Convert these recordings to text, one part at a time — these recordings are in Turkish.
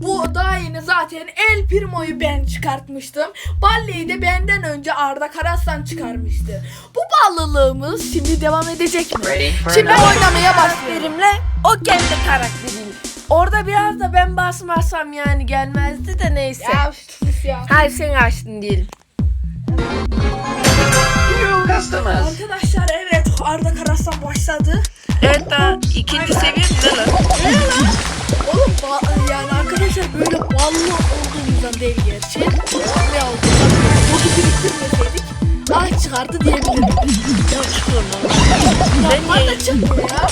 Bu daha yeni zaten El Primo'yu ben çıkartmıştım. Balle'yi de benden önce Arda Karaslan çıkarmıştı. Bu bağlılığımız şimdi devam edecek mi? Şimdi another? oynamaya. Verimle o kendi karakteriyle. Orada biraz da ben basmazsam yani gelmezdi de neyse. Ya sus ya. Hayır sen açtın diyelim. Customers. Arkadaşlar evet Arda Karaslan başladı. Evet daha ikinci seviye ne lan? Ballı olduğumuzdan değil gerçi. Ne olduğundan Botu biriktirmeseydik ah çıkardı diyebilirim. Ya çıkıyor lan. Ben Bana da çıkmıyor ya.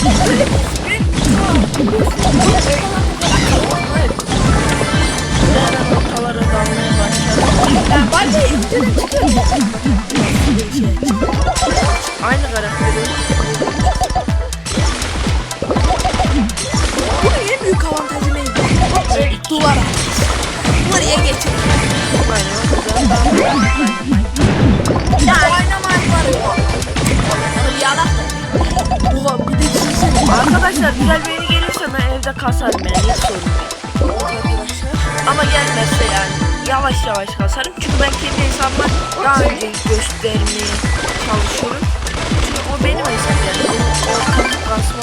Aynı karakteri. Bunun en büyük avantajı neydi? Duvar Buraya geçelim. Aynen o güzel. Ya oynamak var ya. Onu bir yalan. Ulan bir de düşünsene. Arkadaşlar güzel yeri gelirse ben evde kasarım yani hiç sorun değil. Ama gelmezse yani yavaş yavaş kasarım. Çünkü ben kendi hesabıma daha önce göstermeye çalışıyorum. Çünkü o benim hesap yani. Benim o kapı kasma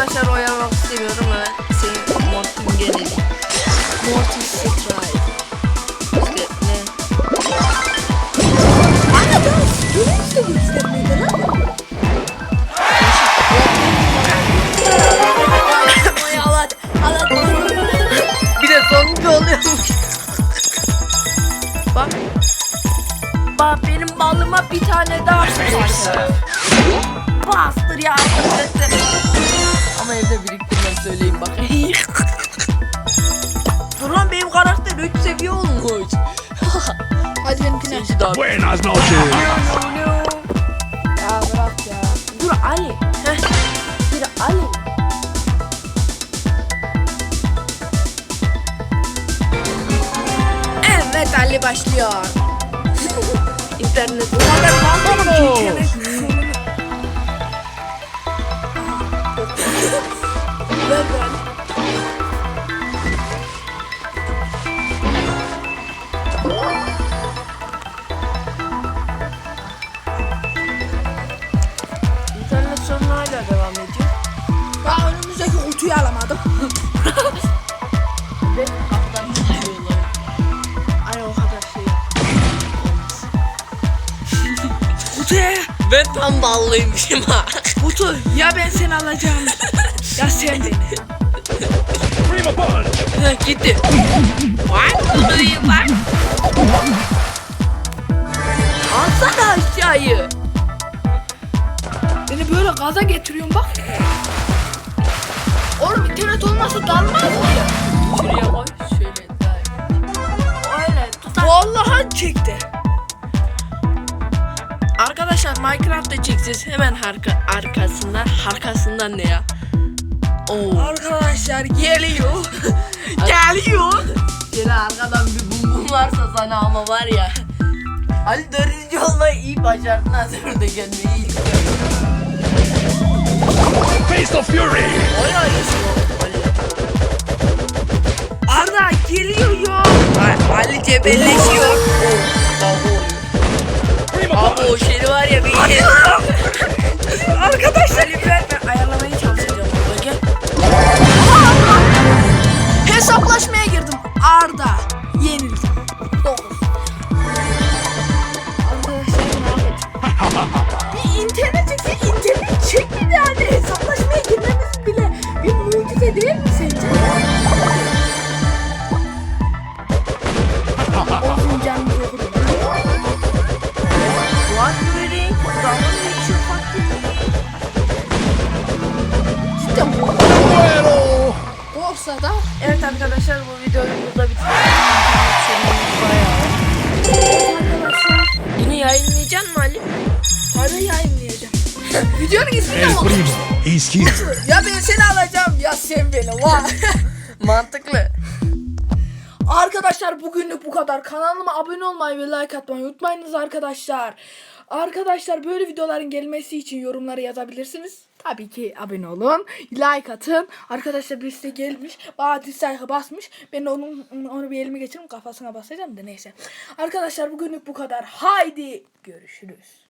arkadaşlar oyalamak istemiyorum hemen senin montun gelecek. Mortis Strike. İşte ne? Anne ben görünüş de göstermedi lan. Bir de sonuncu oluyormuş. Bak. Bak benim balıma bir tane daha bastır. Bastır ya arkadaşlar. Evde biriktirmem söyleyeyim bak. Dur lan benim karakter 3 seviye olmuş. Hadi benimkine. Sensi daha Buenas noches. Ya bırak ya. Dur Ali. Heh. Bir Ali. Evet Ali başlıyor. İnternet. Ben vallahi internet ver. İnternet sorunu hala devam ediyor. Daha önümüzdeki kutuyu alamadım. Ay o kadar şey. Kutuya. Ben tam ballıymışım ha. Kutu ya ben seni alacağım sen beni. Prima punch. Gitti. Bak kutuyu bak. Alsana aşağıyı. Beni böyle gaza getiriyorsun bak. Oğlum internet olmasa dalmaz mı? Şuraya koy. Şöyle. Öyle tutar. Vallahi çekti. Arkadaşlar Minecraft'ta çekeceğiz. Hemen arka, arkasından. Arkasından ne ya? Oo. Arkadaşlar geliyor. geliyor. Şöyle arkadan bir bum bum varsa sana ama var ya. Ali dördüncü olmayı iyi başardın. Hazır orada gelmeyi iyi. Face of Fury. Oy oynasın o. Ali. Arda geliyor ya. Ali cebelleşiyor. Abi o şeyi var ya bir Arkadaşlar Ali ver Olsa da Evet arkadaşlar bu videoyu burada bitirelim. Bayağı. arkadaşlar Bunu yayınlayacaksın mı Ali? Hadi yayınlayacağım. Videonun ismi ne oldu? here. Ya ben seni alacağım ya sen beni. Vay. Mantıklı. Arka Arkadaşlar bugünlük bu kadar. Kanalıma abone olmayı ve like atmayı unutmayınız arkadaşlar. Arkadaşlar böyle videoların gelmesi için yorumlara yazabilirsiniz. Tabii ki abone olun. Like atın. Arkadaşlar birisi de gelmiş. Bana dislike'a basmış. Ben de onun, onu bir elime geçirip kafasına basacağım da neyse. Arkadaşlar bugünlük bu kadar. Haydi görüşürüz.